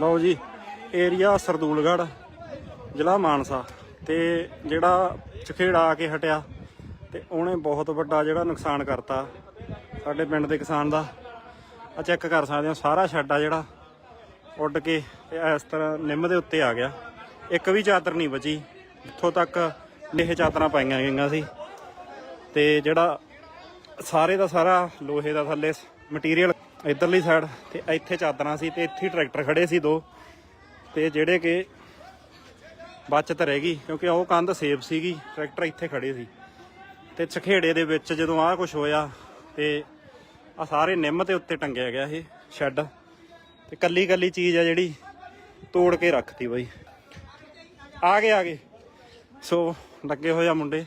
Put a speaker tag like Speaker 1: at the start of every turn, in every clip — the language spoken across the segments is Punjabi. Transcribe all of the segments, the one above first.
Speaker 1: ਲਓ ਜੀ ਏਰੀਆ ਸਰਦੂਲਗੜ੍ਹ, ਜ਼ਿਲ੍ਹਾ ਮਾਨਸਾ ਤੇ ਜਿਹੜਾ ਚਖੇੜਾ ਆ ਕੇ ਹਟਿਆ ਤੇ ਉਹਨੇ ਬਹੁਤ ਵੱਡਾ ਜਿਹੜਾ ਨੁਕਸਾਨ ਕਰਤਾ ਸਾਡੇ ਪਿੰਡ ਦੇ ਕਿਸਾਨ ਦਾ। ਆ ਚੈੱਕ ਕਰ ਸਕਦੇ ਹੋ, ਸਾਰਾ ਛੱਡ ਆ ਜਿਹੜਾ, ਉੱਡ ਕੇ ਤੇ ਇਸ ਤਰ੍ਹਾਂ ਨਿੰਮ ਦੇ ਉੱਤੇ ਆ ਗਿਆ। ਇੱਕ ਵੀ ਚਾਦਰ ਨਹੀਂ ਬਚੀ ਜਿੱਥੋਂ ਤੱਕ ਇਹ ਚਾਦਰਾਂ ਪਾਈਆਂ ਗਈਆਂ ਸੀ ਤੇ ਜਿਹੜਾ ਸਾਰੇ ਦਾ ਸਾਰਾ ਲੋਹੇ ਦਾ ਥੱਲੇ ਮਟੀਰੀਅਲ ਇਧਰਲੀ ਸਾਈਡ ਤੇ ਇੱਥੇ ਚਾਦਰਾਂ ਸੀ ਤੇ ਇੱਥੇ ਹੀ ਟਰੈਕਟਰ ਖੜੇ ਸੀ ਦੋ। ਤੇ ਜਿਹੜੇ ਕਿ ਬਚਤ ਰਹਿ ਗਈ, ਕਿਉਂਕਿ ਉਹ ਕੰਧ ਸੇਫ ਸੀਗੀ ਟਰੈਕਟਰ ਇੱਥੇ ਖੜੇ ਸੀ। ਤੇ ਚਖੇੜੇ ਦੇ ਵਿੱਚ ਜਦੋਂ ਆਹ ਕੁਝ ਹੋਇਆ ਤੇ ਆ ਸਾਰੇ ਨਿੰਮ ਦੇ ਉੱਤੇ ਟੰਗਿਆ ਗਿਆ ਇਹ ਸ਼ੈੱਡ ਤੇ ਕੱਲੀ ਕੱਲੀ ਚੀਜ਼ ਆ ਜਿਹੜੀ ਤੋੜ ਕੇ ਰੱਖਤੀ ਬਈ। ਆ ਗਏ ਆ ਗਏ। ਸੋ ਲੱਗੇ ਹੋਏ ਆ ਮੁੰਡੇ।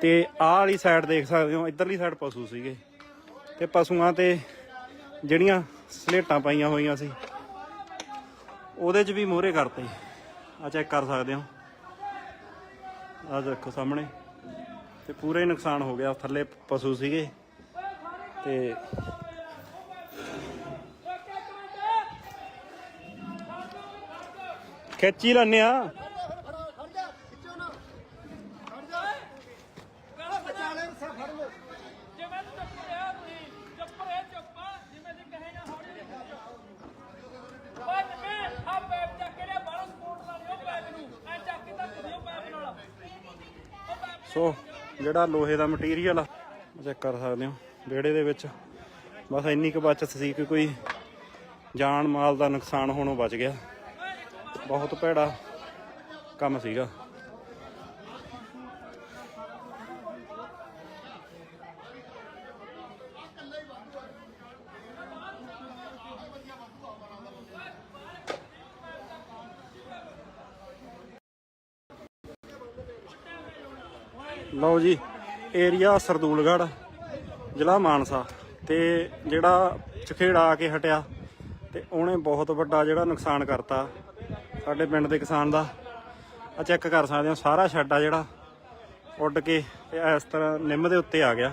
Speaker 1: ਤੇ ਆਹ ਵਾਲੀ ਸਾਈਡ ਦੇਖ ਸਕਦੇ ਹੋ, ਇਧਰਲੀ ਸਾਈਡ ਪਸ਼ੂ ਸੀਗੇ। ਤੇ ਪਸ਼ੂਆਂ ਤੇ ਜਿਹੜੀਆਂ ਸਲੇਟਾਂ ਪਾਈਆਂ ਹੋਈਆਂ ਸੀ, ਉਹਦੇ 'ਚ ਵੀ ਮੋਹਰੇ ਕਰਤੇ। ਆ ਚੈੱਕ ਕਰ ਸਕਦੇ ਹੋ। ਆ ਦੇਖੋ ਸਾਹਮਣੇ। ਤੇ ਪੂਰਾ ਹੀ ਨੁਕਸਾਨ ਹੋ ਗਿਆ, ਥੱਲੇ ਪਸ਼ੂ ਸੀਗੇ। ਤੇ ਖਿੱਚੀ ਲੈਨੇ ਆ। ਜਿਹੜਾ ਲੋਹੇ ਦਾ ਮਟੀਰੀਅਲ ਆ ਚੈੱਕ ਕਰ ਸਕਦੇ ਹੋ, ਵਿਹੜੇ ਦੇ ਵਿੱਚ। ਬਸ ਇੰਨੀ ਕੁ ਬਚਤ ਸੀ ਕਿ ਕੋਈ ਜਾਨ ਮਾਲ ਦਾ ਨੁਕਸਾਨ ਹੋਣੋਂ ਬਚ ਗਿਆ। ਬਹੁਤ ਭੈੜਾ ਕੰਮ ਸੀਗਾ। ਲਓ ਜੀ ਏਰੀਆ ਸਰਦੂਲਗੜ੍ਹ, ਜ਼ਿਲ੍ਹਾ ਮਾਨਸਾ ਤੇ ਜਿਹੜਾ ਚਖੇੜਾ ਆ ਕੇ ਹਟਿਆ ਤੇ ਉਹਨੇ ਬਹੁਤ ਵੱਡਾ ਜਿਹੜਾ ਨੁਕਸਾਨ ਕਰਤਾ ਸਾਡੇ ਪਿੰਡ ਦੇ ਕਿਸਾਨ ਦਾ। ਆ ਚੈੱਕ ਕਰ ਸਕਦੇ ਹੋ, ਸਾਰਾ ਸ਼ੈੱਡ ਆ ਜਿਹੜਾ, ਉੱਡ ਕੇ ਤੇ ਇਸ ਤਰ੍ਹਾਂ ਨਿੰਮ ਦੇ ਉੱਤੇ ਆ ਗਿਆ।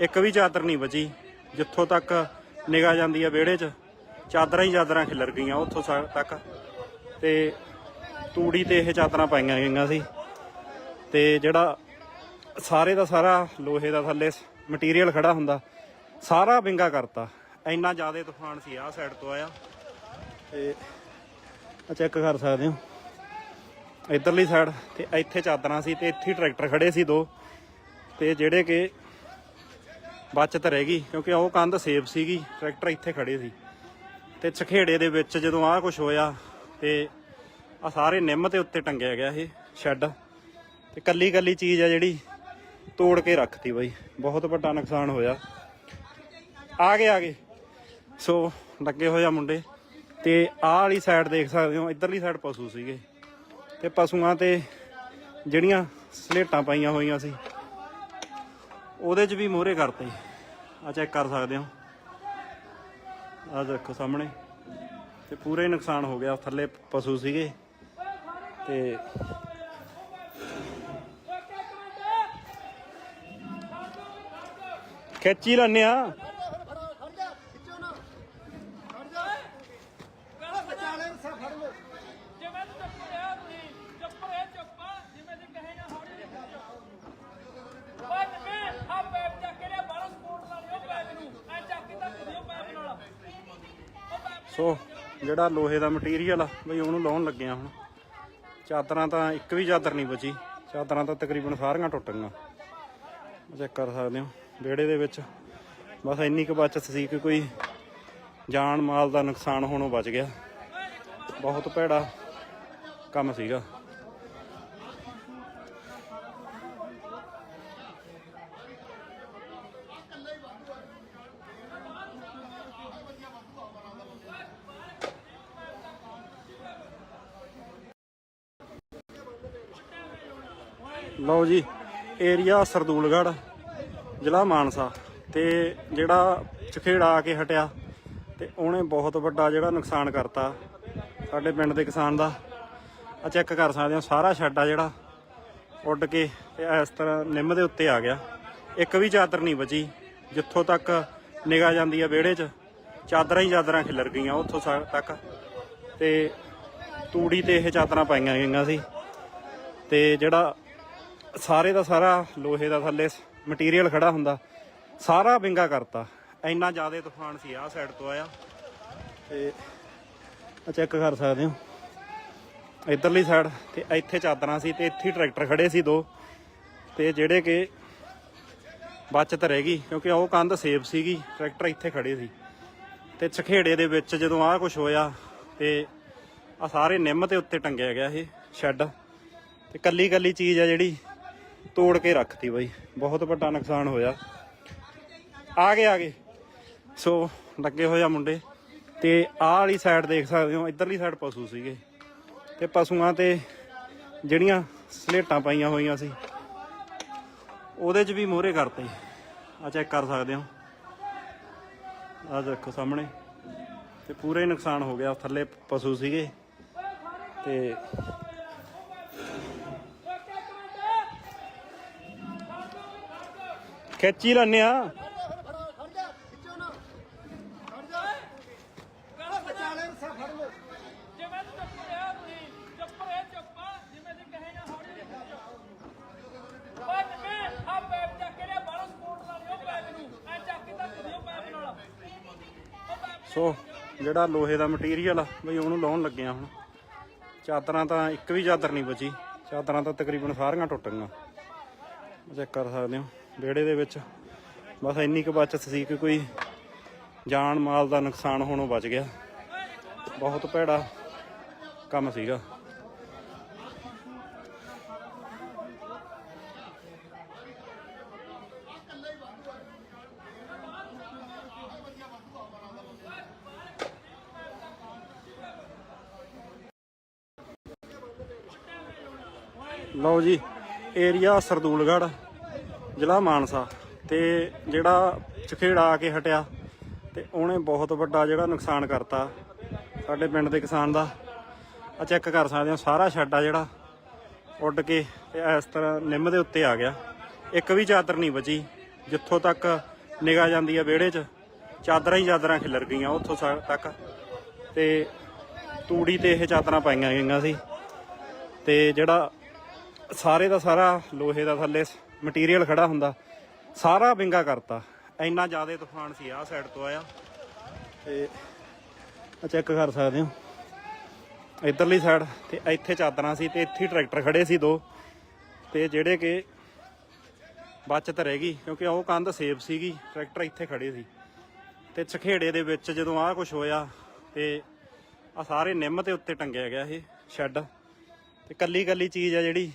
Speaker 1: ਇੱਕ ਵੀ ਚਾਦਰ ਨਹੀਂ ਬਚੀ, ਜਿੱਥੋਂ ਤੱਕ ਨਿਗਾਹ ਜਾਂਦੀ ਆ ਵਿਹੜੇ 'ਚ, ਚਾਦਰਾਂ ਹੀ ਚਾਦਰਾਂ ਖਿਲਰ ਗਈਆਂ ਉੱਥੋਂ ਸਾ- ਤੱਕ। ਤੇ ਤੂੜੀ ਤੇ ਇਹ ਚਾਦਰਾਂ ਪਾਈਆਂ ਗਈਆਂ ਸੀ। ਤੇ ਜਿਹੜਾ ਸਾਰੇ ਦਾ ਸਾਰਾ ਲੋਹੇ ਦਾ ਥੱਲੇ ਮਟੀਰੀਅਲ ਖੜਾ ਹੁੰਦਾ। ਸਾਰਾ ਵਿੰਗਾ ਕਰਤਾ। ਇੰਨਾ ਜ਼ਿਆਦਾ ਤੂਫਾਨ ਸੀ ਆਹ ਸਾਈਡ ਤੋਂ ਆਇਆ। ਤੇ ਆ ਚੈੱਕ ਕਰ ਸਕਦੇ ਹੋ। ਇਧਰਲੀ ਸਾਈਡ ਤੇ ਇੱਥੇ ਚਾਦਰਾਂ ਸੀ ਤੇ ਇੱਥੇ ਟਰੈਕਟਰ ਖੜੇ ਸੀ ਦੋ। ਤੇ ਜਿਹੜੇ ਕਿ ਬਚਤ ਰਹਿ ਗਈ, ਕਿਉਂਕਿ ਉਹ ਕੰਧ ਸੇਫ ਸੀਗੀ ਟਰੈਕਟਰ ਇੱਥੇ ਖੜੇ ਸੀ। ਤੇ ਚਖੇੜੇ ਦੇ ਵਿੱਚ ਜਦੋਂ ਆਹ ਕੁਝ ਹੋਇਆ, ਤੇ ਆ ਸਾਰੇ ਨਿੰਮ ਦੇ ਉੱਤੇ ਟੰਗਿਆ ਗਿਆ ਇਹ ਸ਼ੈੱਡ ਤੇ ਕੱਲੀ ਕੱਲੀ ਚੀਜ਼ ਆ ਜਿਹੜੀ ਤੋੜ ਕੇ ਰੱਖਤੀ ਬਈ। ਬਹੁਤ ਵੱਡਾ ਨੁਕਸਾਨ ਹੋਇਆ। ਆ ਗਏ ਆ ਗਏ। ਸੋ ਲੱਗੇ ਹੋਏ ਆ ਮੁੰਡੇ। ਤੇ ਆਹ ਵਾਲੀ ਸਾਈਡ ਦੇਖ ਸਕਦੇ ਹੋ, ਇਧਰਲੀ ਸਾਈਡ ਪਸ਼ੂ ਸੀਗੇ। ਤੇ ਪਸ਼ੂਆਂ ਤੇ ਜਿਹੜੀਆਂ ਸਲੇਟਾਂ ਪਾਈਆਂ ਹੋਈਆਂ ਸੀ, ਉਹਦੇ 'ਚ ਵੀ ਮੋਹਰੇ ਕਰਤੇ। ਆ ਚੈੱਕ ਕਰ ਸਕਦੇ ਹੋ। ਆ ਦੇਖੋ ਸਾਹਮਣੇ। ਤੇ ਪੂਰਾ ਨੁਕਸਾਨ ਹੋ ਗਿਆ, ਥੱਲੇ ਪਸ਼ੂ ਸੀਗੇ। ਤੇ ਖਿੱਚੀ ਲੈਨੇ ਆ
Speaker 2: ਜਿਵੇਂ ਤੂੰ ਚੁੱਪ ਰਿਹਾ ਤੁਸੀਂ ਚੁੱਪ ਰਿਹਾ ਚੁੱਪ ਜਿਵੇਂ ਦੀ ਕਹੇ ਨਾ ਹੌਲੀ ਬੱਜ ਕੇ ਆ ਪੈਪ ਚੱਕ ਕੇ ਲਿਆ ਬਾਹਰੋਂ ਸਪੋਰਟ ਲਾ ਲਿਓ ਪੈਪ ਨੂੰ ਐ ਚੱਕ ਕੇ ਤੱਕ ਦਿਓ ਪੈਪ ਖਿੱਚੀ ਉਹ ਪੈਪ
Speaker 1: ਸੋ, ਜਿਹੜਾ ਲੋਹੇ ਦਾ ਮਟੀਰੀਅਲ ਆ, ਬਈ ਉਹਨੂੰ ਲਾਉਣ ਲੱਗੇ ਆ ਹੁਣ। ਚਾਦਰਾਂ ਤਾਂ ਇੱਕ ਵੀ ਚਾਦਰ ਨਹੀਂ ਬਚੀ। ਚਾਦਰਾਂ ਤਾਂ ਤਕਰੀਬਨ ਸਾਰੀਆਂ ਟੁੱਟ ਗਈਆਂ। ਚੈੱਕ ਕਰ ਸਕਦੇ ਹੋ। ਵਿਹੜੇ ਦੇ ਵਿੱਚ। ਬਸ ਇੰਨੀ ਕੁ ਬਚਤ ਸੀ ਕਿ ਕੋਈ ਜਾਨ ਮਾਲ ਦਾ ਨੁਕਸਾਨ ਹੋਣੋਂ ਬਚ ਗਿਆ। ਬਹੁਤ ਭੈੜਾ ਕੰਮ ਸੀਗਾ। ਲਓ ਜੀ, ਏਰੀਆ ਸਰਦੂਲਗੜ੍ਹ। ਜ਼ਿਲ੍ਹਾ ਮਾਨਸਾ ਤੇ ਜਿਹੜਾ ਚਖੇੜਾ ਆ ਕੇ ਹਟਿਆ ਤੇ ਉਹਨੇ ਬਹੁਤ ਵੱਡਾ ਜਿਹੜਾ ਨੁਕਸਾਨ ਕਰਤਾ ਸਾਡੇ ਪਿੰਡ ਦੇ ਕਿਸਾਨ ਦਾ। ਆ ਚੈੱਕ ਕਰ ਸਕਦੇ ਹੋ, ਸਾਰਾ ਛੱਡ ਆ ਜਿਹੜਾ। ਉੱਡ ਕੇ ਤੇ ਇਸ ਤਰ੍ਹਾਂ ਨਿੰਮ ਦੇ ਉੱਤੇ ਆ ਗਿਆ। ਇੱਕ ਵੀ ਚਾਦਰ ਨਹੀਂ ਬਚੀ। ਜਿੱਥੋਂ ਤੱਕ ਨਿਗਾਹ ਜਾਂਦੀ ਆ ਵਿਹੜੇ 'ਚ, ਚਾਦਰਾਂ ਹੀ ਚਾਦਰਾਂ ਖਿਲਰ ਗਈਆਂ ਉੱਥੋਂ ਸਾ- ਤੱਕ। ਤੇ ਤੂੜੀ ਤੇ ਇਹ ਚਾਦਰਾਂ ਪਾਈਆਂ ਗਈਆਂ ਸੀ। ਤੇ ਜਿਹੜਾ ਸਾਰੇ ਦਾ ਸਾਰਾ ਲੋਹੇ ਦਾ ਥੱਲੇ ਮਟੀਰੀਅਲ ਖੜਾ ਹੁੰਦਾ। ਸਾਰਾ ਵਿੰਗਾ ਕਰਤਾ। ਇੰਨਾ ਜ਼ਿਆਦਾ ਤੂਫਾਨ ਸੀ ਆਹ ਸਾਈਡ ਤੋਂ ਆਇਆ। ਤੇ ਆ ਚੈੱਕ ਕਰ ਸਕਦੇ ਹੋ। ਇਧਰਲੀ ਸਾਈਡ ਤੇ ਇੱਥੇ ਚਾਦਰਾਂ ਸੀ ਤੇ ਇੱਥੇ ਟਰੈਕਟਰ ਖੜੇ ਸੀ ਦੋ। ਤੇ ਜਿਹੜੇ ਕਿ ਬਚਤ ਰਹਿ ਗਈ, ਕਿਉਂਕਿ ਉਹ ਕੰਧ ਸੇਫ ਸੀਗੀ ਟਰੈਕਟਰ ਇੱਥੇ ਖੜੇ ਸੀ। ਤੇ ਚਖੇੜੇ ਦੇ ਵਿੱਚ ਜਦੋਂ ਆਹ ਕੁਝ ਹੋਇਆ, ਤੇ ਆ ਸਾਰੇ ਨਿੰਮ ਤੇ ਉੱਤੇ ਟੰਗਿਆ ਗਿਆ ਇਹ ਸ਼ੈੱਡ ਤੇ ਕੱਲੀ ਕੱਲੀ ਚੀਜ਼ ਆ ਜਿਹੜੀ ਤੋੜ ਕੇ ਰੱਖਤੀ ਬਾਈ। ਬਹੁਤ ਵੱਡਾ ਨੁਕਸਾਨ ਹੋਇਆ। ਆ ਗਏ ਆ ਗਏ। ਸੋ ਲੱਗੇ ਹੋਏ ਆ ਮੁੰਡੇ। ਤੇ ਆਹ ਵਾਲੀ ਸਾਈਡ ਦੇਖ ਸਕਦੇ ਹੋ, ਇਧਰਲੀ ਸਾਈਡ ਪਸ਼ੂ ਸੀਗੇ। ਤੇ ਪਸ਼ੂਆਂ ਤੇ ਜਿਹੜੀਆਂ ਸਲੇਟਾਂ ਪਾਈਆਂ ਹੋਈਆਂ ਸੀ, ਉਹਦੇ 'ਚ ਵੀ ਮੋਹਰੇ ਕਰਤੇ। ਆ ਚੈੱਕ ਕਰ ਸਕਦੇ ਹੋ। ਆ ਦੇਖੋ ਸਾਹਮਣੇ। ਤੇ ਪੂਰਾ ਨੁਕਸਾਨ ਹੋ ਗਿਆ, ਥੱਲੇ ਪਸ਼ੂ ਸੀਗੇ। ਤੇ ਖਿੱਚੀ ਲੈਨੇ ਆ
Speaker 2: ਜਿਵੇਂ ਤੂੰ ਚੁੱਪ ਰਿਹਾ ਤੁਸੀਂ ਚੁੱਪ ਰਹੇ ਚੁੱਪ ਜਿਵੇਂ ਤੇ ਕਹੇ ਨਾ ਹੌਲੀ ਓਏ ਨਿੰਮੇ ਆ ਪੈਪ ਚੱਕ ਕੇ ਲਿਆ ਬਾਹਰੋਂ ਸਪੋਰਟ ਨਾਲ ਲਿਓ ਪੈਪ ਨੂੰ ਐ ਚੱਕ ਕੇ ਧੱਕ ਦਿਓ ਪੈਪ ਨਾਲ ਉਹ ਪੈਪ
Speaker 1: ਸੋ, ਜਿਹੜਾ ਲੋਹੇ ਦਾ ਮਟੀਰੀਅਲ ਆ, ਬਈ ਉਹਨੂੰ ਲਾਉਣ ਲੱਗੇ ਆ ਹੁਣ। ਚਾਦਰਾਂ ਤਾਂ ਇੱਕ ਵੀ ਚਾਦਰ ਨਹੀਂ ਬਚੀ। ਚਾਦਰਾਂ ਤਾਂ ਤਕਰੀਬਨ ਸਾਰੀਆਂ ਟੁੱਟ ਗਈਆਂ। ਚੈੱਕ ਕਰ ਸਕਦੇ ਹੋ। ਵਿਹੜੇ ਦੇ ਵਿੱਚ। ਬਸ ਇੰਨੀ ਕੁ ਬਚਤ ਸੀ ਕਿ ਕੋਈ ਜਾਨ ਮਾਲ ਦਾ ਨੁਕਸਾਨ ਹੋਣੋਂ ਬਚ ਗਿਆ। ਬਹੁਤ ਭੈੜਾ ਕੰਮ ਸੀਗਾ। ਲਓ ਜੀ, ਏਰੀਆ ਸਰਦੂਲਗੜ੍ਹ। ਜ਼ਿਲ੍ਹਾ ਮਾਨਸਾ ਤੇ ਜਿਹੜਾ ਚਖੇੜਾ ਆ ਕੇ ਹਟਿਆ ਤੇ ਉਹਨੇ ਬਹੁਤ ਵੱਡਾ ਜਿਹੜਾ ਨੁਕਸਾਨ ਕਰਤਾ ਸਾਡੇ ਪਿੰਡ ਦੇ ਕਿਸਾਨ ਦਾ। ਆ ਚੈੱਕ ਕਰ ਸਕਦੇ ਹੋ, ਸਾਰਾ ਛੱਡ ਆ ਜਿਹੜਾ। ਉੱਡ ਕੇ ਤੇ ਇਸ ਤਰ੍ਹਾਂ ਨਿੰਮ ਦੇ ਉੱਤੇ ਆ ਗਿਆ। ਇੱਕ ਵੀ ਚਾਦਰ ਨਹੀਂ ਬਚੀ। ਜਿੱਥੋਂ ਤੱਕ ਨਿਗਾ ਜਾਂਦੀ ਆ ਵਿਹੜੇ 'ਚ, ਚਾਦਰਾਂ ਹੀ ਚਾਦਰਾਂ ਖਿਲਰ ਗਈਆਂ ਉੱਥੋਂ ਸਾ- ਤੱਕ। ਤੇ ਤੂੜੀ ਤੇ ਇਹ ਚਾਦਰਾਂ ਪਾਈਆਂ ਗਈਆਂ ਸੀ। ਤੇ ਜਿਹੜਾ ਸਾਰੇ ਦਾ ਸਾਰਾ ਲੋਹੇ ਦਾ ਥੱਲੇ ਮਟੀਰੀਅਲ ਖੜਾ ਹੁੰਦਾ। ਸਾਰਾ ਵਿੰਗਾ ਕਰਤਾ। ਇੰਨਾ ਜ਼ਿਆਦਾ ਤੂਫਾਨ ਸੀ ਆਹ ਸਾਈਡ ਤੋਂ ਆਇਆ। ਤੇ ਆ ਚੈੱਕ ਕਰ ਸਕਦੇ ਹੋ। ਇਧਰਲੀ ਸਾਈਡ ਤੇ ਇੱਥੇ ਚਾਦਰਾਂ ਸੀ ਤੇ ਇੱਥੇ ਟਰੈਕਟਰ ਖੜੇ ਸੀ ਦੋ। ਤੇ ਜਿਹੜੇ ਕਿ ਬਚਤ ਰਹਿ ਗਈ ਕਿਉਂਕਿ ਉਹ ਕੰਧ ਸੇਫ ਸੀਗੀ ਟਰੈਕਟਰ ਇੱਥੇ ਖੜੇ ਸੀ। ਤੇ ਚਖੇੜੇ ਦੇ ਵਿੱਚ ਜਦੋਂ ਆਹ ਕੁਝ ਹੋਇਆ, ਤੇ ਆ ਸਾਰੇ ਨਿੰਮ ਤੇ ਉੱਤੇ ਟੰਗਿਆ ਗਿਆ ਇਹ ਸ਼ੈੱਡ ਤੇ ਕੱਲੀ ਕੱਲੀ ਚੀਜ਼ ਆ ਜਿਹੜੀ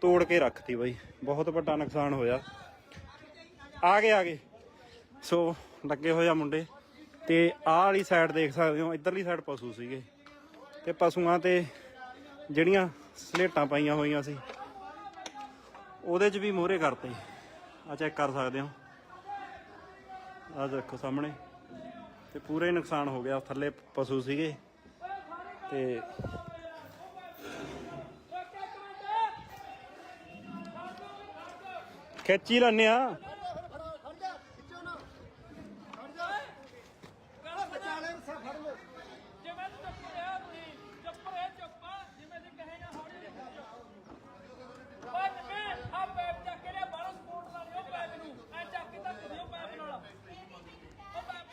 Speaker 1: ਤੋੜ ਕੇ ਰੱਖਤੀ ਬਾਈ। ਬਹੁਤ ਵੱਡਾ ਨੁਕਸਾਨ ਹੋਇਆ। ਆ ਗਏ ਆ ਗਏ। ਸੋ ਲੱਗੇ ਹੋਏ ਆ ਮੁੰਡੇ। ਤੇ ਆਹ ਵਾਲੀ ਸਾਈਡ ਦੇਖ ਸਕਦੇ ਹੋ, ਇਧਰਲੀ ਸਾਈਡ ਪਸ਼ੂ ਸੀਗੇ। ਤੇ ਪਸ਼ੂਆਂ ਤੇ ਜਿਹੜੀਆਂ ਸਲੇਟਾਂ ਪਾਈਆਂ ਹੋਈਆਂ ਸੀ, ਉਹਦੇ 'ਚ ਵੀ ਮੋਹਰੇ ਕਰਤੇ। ਆ ਚੈੱਕ ਕਰ ਸਕਦੇ ਹੋ। ਆ ਦੇਖੋ ਸਾਹਮਣੇ। ਤੇ ਪੂਰਾ ਹੀ ਨੁਕਸਾਨ ਹੋ ਗਿਆ, ਥੱਲੇ ਪਸ਼ੂ ਸੀਗੇ। ਤੇ ਖਿੱਚੀ ਲੈਨੇ ਆ
Speaker 2: ਜਿਵੇਂ ਤੂੰ ਚੁੱਪ ਰਿਹਾ ਤੁਸੀਂ ਚੁੱਪ ਰਹੇ ਚੁੱਪ ਜਿਵੇਂ ਤੇ ਕਹੇ ਨਾ ਹੌਲੀ ਓਏ ਨਿੰਮੇ ਆ ਪੈਪ ਚੱਕ ਕੇ ਲਿਆ ਬਾਹਰੋਂ ਸਪੋਰਟ ਨਾਲ ਲਿਓ ਪੈਪ ਨੂੰ ਐ ਚੱਕ ਕੇ ਧੱਕ ਦਿਓ ਪੈਪ ਨਾਲ ਉਹ ਆ।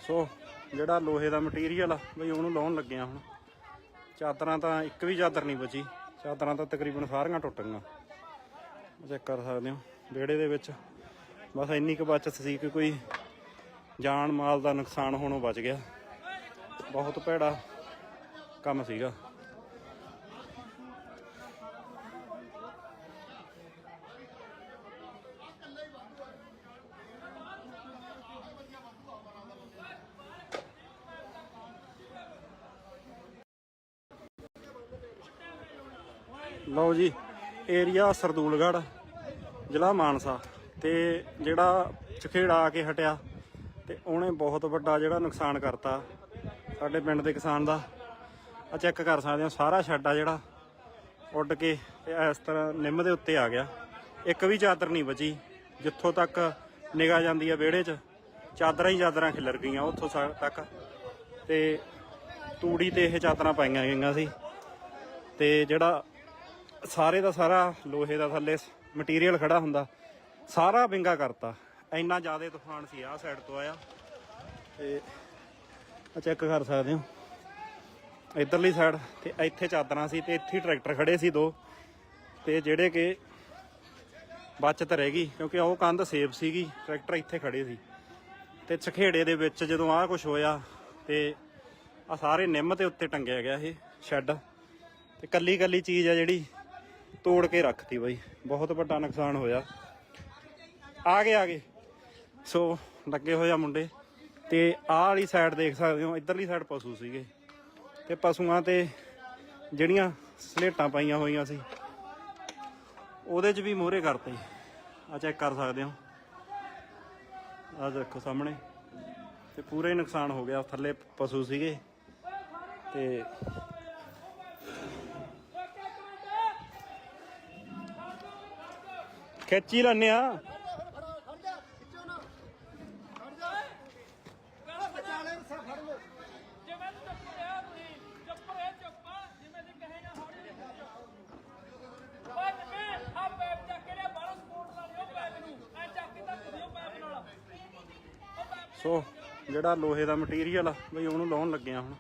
Speaker 1: ਸੋ, ਜਿਹੜਾ ਲੋਹੇ ਦਾ ਮਟੀਰੀਅਲ ਆ, ਬਈ ਉਹਨੂੰ ਲਾਉਣ ਲੱਗਿਆ ਹੁਣ। ਚਾਦਰਾਂ ਤਾਂ ਇੱਕ ਵੀ ਚਾਦਰ ਨਹੀਂ ਬਚੀ। ਚਾਦਰਾਂ ਤਾਂ ਤਕਰੀਬਨ ਸਾਰੀਆਂ ਟੁੱਟ ਗਈਆਂ। ਚੈੱਕ ਕਰ ਸਕਦੇ ਹੋ। ਵਿਹੜੇ ਦੇ ਵਿੱਚ। ਬਸ ਇੰਨੀ ਕੁ ਬਚਤ ਸੀ ਕਿ ਕੋਈ ਜਾਨ ਮਾਲ ਦਾ ਨੁਕਸਾਨ ਹੋਣੋਂ ਬਚ ਗਿਆ। ਬਹੁਤ ਭੈੜਾ ਕੰਮ ਸੀਗਾ। ਲਓ ਜੀ, ਏਰੀਆ ਸਰਦੂਲਗੜ੍ਹ। ਜ਼ਿਲ੍ਹਾ ਮਾਨਸਾ ਤੇ ਜਿਹੜਾ ਚਖੇੜਾ ਆ ਕੇ ਹਟਿਆ ਤੇ ਉਹਨੇ ਬਹੁਤ ਵੱਡਾ ਜਿਹੜਾ ਨੁਕਸਾਨ ਕਰਤਾ ਸਾਡੇ ਪਿੰਡ ਦੇ ਕਿਸਾਨ ਦਾ। ਆ ਚੈੱਕ ਕਰ ਸਕਦੇ ਹੋ, ਸਾਰਾ ਛੱਡ ਆ ਜਿਹੜਾ। ਉੱਡ ਕੇ ਤੇ ਇਸ ਤਰ੍ਹਾਂ ਨਿੰਮ ਦੇ ਉੱਤੇ ਆ ਗਿਆ। ਇੱਕ ਵੀ ਚਾਦਰ ਨਹੀਂ ਬਚੀ। ਜਿੱਥੋਂ ਤੱਕ ਨਿਗਾਹ ਜਾਂਦੀ ਆ ਵਿਹੜੇ 'ਚ, ਚਾਦਰਾਂ ਹੀ ਚਾਦਰਾਂ ਖਿਲਰ ਗਈਆਂ ਉੱਥੋਂ ਸਾ- ਤੱਕ। ਤੇ ਤੂੜੀ ਤੇ ਇਹ ਚਾਦਰਾਂ ਪਾਈਆਂ ਗਈਆਂ ਸੀ। ਤੇ ਜਿਹੜਾ ਸਾਰੇ ਦਾ ਸਾਰਾ ਲੋਹੇ ਦਾ ਥੱਲੇ ਮਟੀਰੀਅਲ ਖੜਾ ਹੁੰਦਾ। ਸਾਰਾ ਵਿੰਗਾ ਕਰਤਾ। ਇੰਨਾ ਜ਼ਿਆਦਾ ਤੂਫਾਨ ਸੀ ਆਹ ਸਾਈਡ ਤੋਂ ਆਇਆ। ਤੇ ਆ ਚੈੱਕ ਕਰ ਸਕਦੇ ਹੋ। ਇਧਰਲੀ ਸਾਈਡ ਤੇ ਇੱਥੇ ਚਾਦਰਾਂ ਸੀ ਤੇ ਇੱਥੇ ਹੀ ਟਰੈਕਟਰ ਖੜੇ ਸੀ ਦੋ। ਤੇ ਜਿਹੜੇ ਕਿ ਬਚਤ ਰਹਿ ਗਈ, ਕਿਉਂਕਿ ਉਹ ਕੰਧ ਸੇਫ ਸੀਗੀ ਟਰੈਕਟਰ ਇੱਥੇ ਖੜੇ ਸੀ। ਤੇ ਚਖੇੜੇ ਦੇ ਵਿੱਚ ਜਦੋਂ ਆਹ ਕੁਝ ਹੋਇਆ, ਤੇ ਆ ਸਾਰੇ ਨਿੰਮ ਦੇ ਉੱਤੇ ਟੰਗਿਆ ਗਿਆ ਇਹ ਸ਼ੈੱਡ ਤੇ ਕੱਲੀ ਕੱਲੀ ਚੀਜ਼ ਆ ਜਿਹੜੀ ਤੋੜ ਕੇ ਰੱਖਤੀ ਬਾਈ। ਬਹੁਤ ਵੱਡਾ ਨੁਕਸਾਨ ਹੋਇਆ। ਆ ਗਏ ਆ ਗਏ। ਸੋ ਲੱਗੇ ਹੋਏ ਆ ਮੁੰਡੇ। ਤੇ ਆਹ ਵਾਲੀ ਸਾਈਡ ਦੇਖ ਸਕਦੇ ਹੋ, ਇਧਰਲੀ ਸਾਈਡ ਪਸ਼ੂ ਸੀਗੇ। ਤੇ ਪਸ਼ੂਆਂ ਤੇ ਜਿਹੜੀਆਂ ਸਲੇਟਾਂ ਪਾਈਆਂ ਹੋਈਆਂ ਸੀ, ਉਹਦੇ 'ਚ ਵੀ ਮੋਹਰੇ ਕਰਤੇ। ਆ ਚੈੱਕ ਕਰ ਸਕਦੇ ਹੋ। ਆ ਦੇਖੋ ਸਾਹਮਣੇ। ਤੇ ਪੂਰਾ ਹੀ ਨੁਕਸਾਨ ਹੋ ਗਿਆ ਥੱਲੇ ਪਸ਼ੂ ਸੀਗੇ। ਤੇ ਖਿੱਚੀ ਲੈਨੇ ਆ
Speaker 2: ਜਿਵੇਂ ਤੂੰ ਚੁੱਪ ਰਿਹਾ ਤੁਸੀਂ ਚੁੱਪ ਰਹੇ ਚੁੱਪ ਜਿਵੇਂ ਦੀ ਕਹੇ ਨਾ ਹੌਲੀ ਭੱਜ ਕੇ ਆ ਪੈਪ ਚੱਕ ਕੇ ਲਿਆ ਬਾਹਰੋਂ ਸਪੋਰਟ ਨਾਲ ਲਿਓ ਪੈਪ ਨੂੰ ਐ ਚੱਕ ਕੇ ਧੱਕ ਦਿਓ ਪੈਪ ਖਿੱਚੀ ਉਹ ਪੈਪ
Speaker 1: ਸੋ, ਜਿਹੜਾ ਲੋਹੇ ਦਾ ਮਟੀਰੀਅਲ ਆ, ਬਈ ਉਹਨੂੰ ਲਾਉਣ ਲੱਗੇ ਆ ਹੁਣ।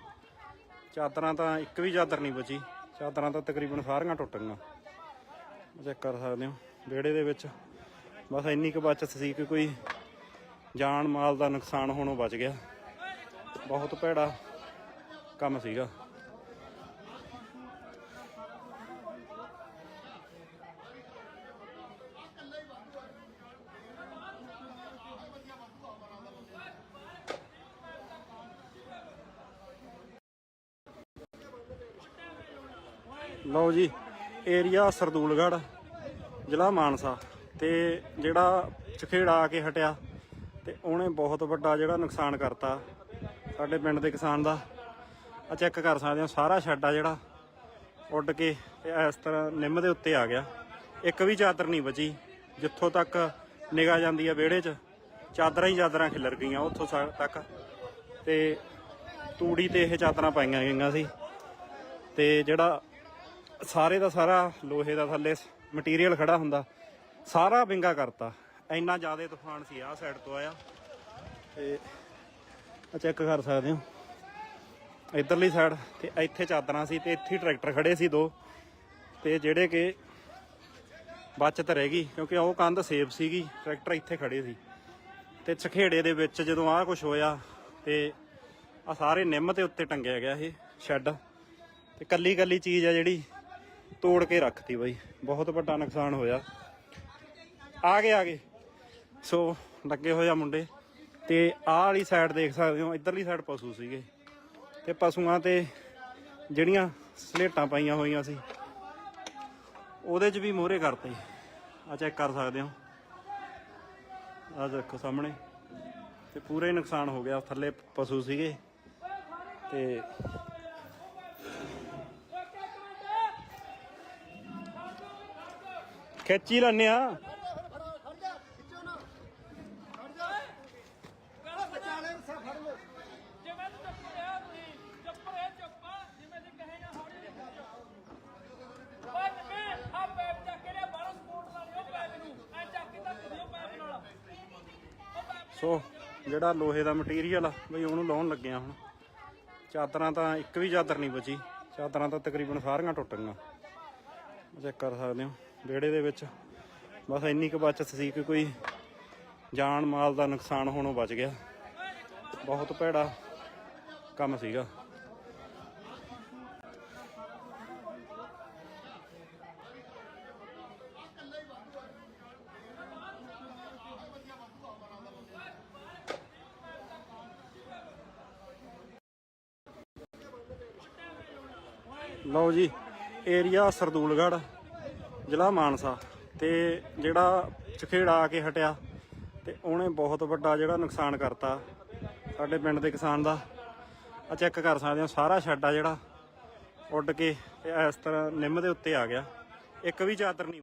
Speaker 1: ਚਾਦਰਾਂ ਤਾਂ ਇੱਕ ਵੀ ਚਾਦਰ ਨਹੀਂ ਬਚੀ। ਚਾਦਰਾਂ ਤਾਂ ਤਕਰੀਬਨ ਸਾਰੀਆਂ ਟੁੱਟ ਗਈਆਂ। ਚੈੱਕ ਕਰ ਸਕਦੇ ਹੋ। ਵਿਹੜੇ ਦੇ ਵਿੱਚ। ਬਸ ਇੰਨੀ ਕੁ ਬਚਤ ਸੀ ਕਿ ਕੋਈ ਜਾਨ ਮਾਲ ਦਾ ਨੁਕਸਾਨ ਹੋਣੋਂ ਬਚ ਗਿਆ। ਬਹੁਤ ਭੈੜਾ ਕੰਮ ਸੀਗਾ। ਲਓ ਜੀ ਏਰੀਆ ਸਰਦੂਲਗੜ੍ਹ। ਜ਼ਿਲ੍ਹਾ ਮਾਨਸਾ ਤੇ ਜਿਹੜਾ ਚਖੇੜਾ ਆ ਕੇ ਹਟਿਆ ਤੇ ਉਹਨੇ ਬਹੁਤ ਵੱਡਾ ਜਿਹੜਾ ਨੁਕਸਾਨ ਕਰਤਾ ਸਾਡੇ ਪਿੰਡ ਦੇ ਕਿਸਾਨ ਦਾ। ਆ ਚੈੱਕ ਕਰ ਸਕਦੇ ਹੋ, ਸਾਰਾ ਸ਼ੈੱਡ ਆ ਜਿਹੜਾ। ਉੱਡ ਕੇ ਤੇ ਇਸ ਤਰ੍ਹਾਂ ਨਿੰਮ ਦੇ ਉੱਤੇ ਆ ਗਿਆ। ਇੱਕ ਵੀ ਚਾਦਰ ਨਹੀਂ ਬਚੀ। ਜਿੱਥੋਂ ਤੱਕ ਨਿਗਾਹ ਜਾਂਦੀ ਆ ਵਿਹੜੇ 'ਚ, ਚਾਦਰਾਂ ਹੀ ਚਾਦਰਾਂ ਖਿਲਰ ਗਈਆਂ ਉੱਥੋਂ ਸਾ- ਤੱਕ। ਤੇ ਤੂੜੀ ਤੇ ਇਹ ਚਾਦਰਾਂ ਪਾਈਆਂ ਗਈਆਂ ਸੀ। ਤੇ ਜਿਹੜਾ ਸਾਰੇ ਦਾ ਸਾਰਾ ਲੋਹੇ ਦਾ ਥੱਲੇ ਮਟੀਰੀਅਲ ਖੜਾ ਹੁੰਦਾ। ਸਾਰਾ ਵਿੰਗਾ ਕਰਤਾ। ਇੰਨਾ ਜ਼ਿਆਦਾ ਤੂਫਾਨ ਸੀ ਆਹ ਸਾਈਡ ਤੋਂ ਆਇਆ। ਤੇ ਆ ਚੈੱਕ ਕਰ ਸਕਦੇ ਹੋ। ਇਧਰਲੀ ਸਾਈਡ ਤੇ ਇੱਥੇ ਚਾਦਰਾਂ ਸੀ ਤੇ ਇੱਥੇ ਟਰੈਕਟਰ ਖੜੇ ਸੀ ਦੋ। ਤੇ ਜਿਹੜੇ ਕਿ ਬਚਤ ਰਹਿ ਗਈ, ਕਿਉਂਕਿ ਉਹ ਕੰਧ ਸੇਫ ਸੀਗੀ ਟਰੈਕਟਰ ਇੱਥੇ ਖੜੇ ਸੀ। ਤੇ ਚਖੇੜੇ ਦੇ ਵਿੱਚ ਜਦੋਂ ਆਹ ਕੁਝ ਹੋਇਆ ਤੇ ਆ ਸਾਰੇ ਨਿੰਮ ਦੇ ਉੱਤੇ ਟੰਗਿਆ ਗਿਆ ਇਹ ਸ਼ੈੱਡ ਤੇ ਕੱਲੀ ਕੱਲੀ ਚੀਜ਼ ਆ ਜਿਹੜੀ ਤੋੜ ਕੇ ਰੱਖਤੀ ਬਾਈ। ਬਹੁਤ ਵੱਡਾ ਨੁਕਸਾਨ ਹੋਇਆ। ਆ ਗਏ ਆ ਗਏ। ਸੋ ਲੱਗੇ ਹੋਏ ਆ ਮੁੰਡੇ। ਤੇ ਆਹ ਵਾਲੀ ਸਾਈਡ ਦੇਖ ਸਕਦੇ ਹੋ। ਇਧਰਲੀ ਸਾਈਡ ਪਸ਼ੂ ਸੀਗੇ। ਤੇ ਪਸ਼ੂਆਂ ਤੇ ਜਿਹੜੀਆਂ ਸਲੇਟਾਂ ਪਾਈਆਂ ਹੋਈਆਂ ਸੀ, ਉਹਦੇ 'ਚ ਵੀ ਮੋਹਰੇ ਕਰਤੇ। ਆ ਚੈੱਕ ਕਰ ਸਕਦੇ ਹੋ। ਆ ਦੇਖੋ ਸਾਹਮਣੇ। ਤੇ ਪੂਰਾ ਹੀ ਨੁਕਸਾਨ ਹੋ ਗਿਆ। ਥੱਲੇ ਪਸ਼ੂ ਸੀਗੇ। ਤੇ ਖਿੱਚੀ ਲੈਨੇ ਆ
Speaker 2: ਜਿਵੇਂ ਤੂੰ ਚੁੱਪ ਰਿਹਾ ਤੁਸੀਂ ਚੁੱਪ ਰਹੇ ਚੁੱਪ ਜਿਵੇਂ ਦੀ ਕਹੇ ਨਾ ਹੌਲੀ ਭੱਜ ਕੇ ਆ ਪੈਪ ਚੱਕ ਕੇ ਲਿਆ ਬਾਹਰੋਂ ਸਪੋਰਟ ਨਾਲ ਲਿਓ ਪੈਪ ਨੂੰ ਐ ਚੱਕ ਕੇ ਧੱਕ ਦਿਓ ਪੈਪ ਨਾਲ ਉਹ ਪੈਪ
Speaker 1: ਸੋ, ਜਿਹੜਾ ਲੋਹੇ ਦਾ ਮਟੀਰੀਅਲ ਆ, ਬਈ ਉਹਨੂੰ ਲਾਉਣ ਲੱਗੇ ਆ ਹੁਣ। ਚਾਦਰਾਂ ਤਾਂ ਇੱਕ ਵੀ ਚਾਦਰ ਨਹੀਂ ਬਚੀ। ਚਾਦਰਾਂ ਤਾਂ ਤਕਰੀਬਨ ਸਾਰੀਆਂ ਟੁੱਟ ਗਈਆਂ। ਚੈੱਕ ਕਰ ਸਕਦੇ ਹੋ। ਵਿਹੜੇ ਦੇ ਵਿੱਚ। ਬਸ ਇੰਨੀ ਕੁ ਬਚਤ ਸੀ ਕਿ ਕੋਈ ਜਾਨ ਮਾਲ ਦਾ ਨੁਕਸਾਨ ਹੋਣੋਂ ਬਚ ਗਿਆ। ਬਹੁਤ ਭੈੜਾ ਕੰਮ ਸੀਗਾ। ਲਓ ਜੀ ਏਰੀਆ ਸਰਦੂਲਗੜ੍ਹ। ਜ਼ਿਲ੍ਹਾ ਮਾਨਸਾ ਤੇ ਜਿਹੜਾ ਚਖੇੜਾ ਆ ਕੇ ਹਟਿਆ ਤੇ ਉਹਨੇ ਬਹੁਤ ਵੱਡਾ ਜਿਹੜਾ ਨੁਕਸਾਨ ਕਰਤਾ ਸਾਡੇ ਪਿੰਡ ਦੇ ਕਿਸਾਨ ਦਾ। ਆ ਚੈੱਕ ਕਰ ਸਕਦੇ ਹੋ, ਸਾਰਾ ਸ਼ੈੱਡ ਆ ਜਿਹੜਾ ਉੱਡ ਕੇ ਤੇ ਇਸ ਤਰ੍ਹਾਂ ਨਿੰਮ ਦੇ ਉੱਤੇ ਆ ਗਿਆ। ਇੱਕ ਵੀ ਚਾਦਰ ਨਹੀਂ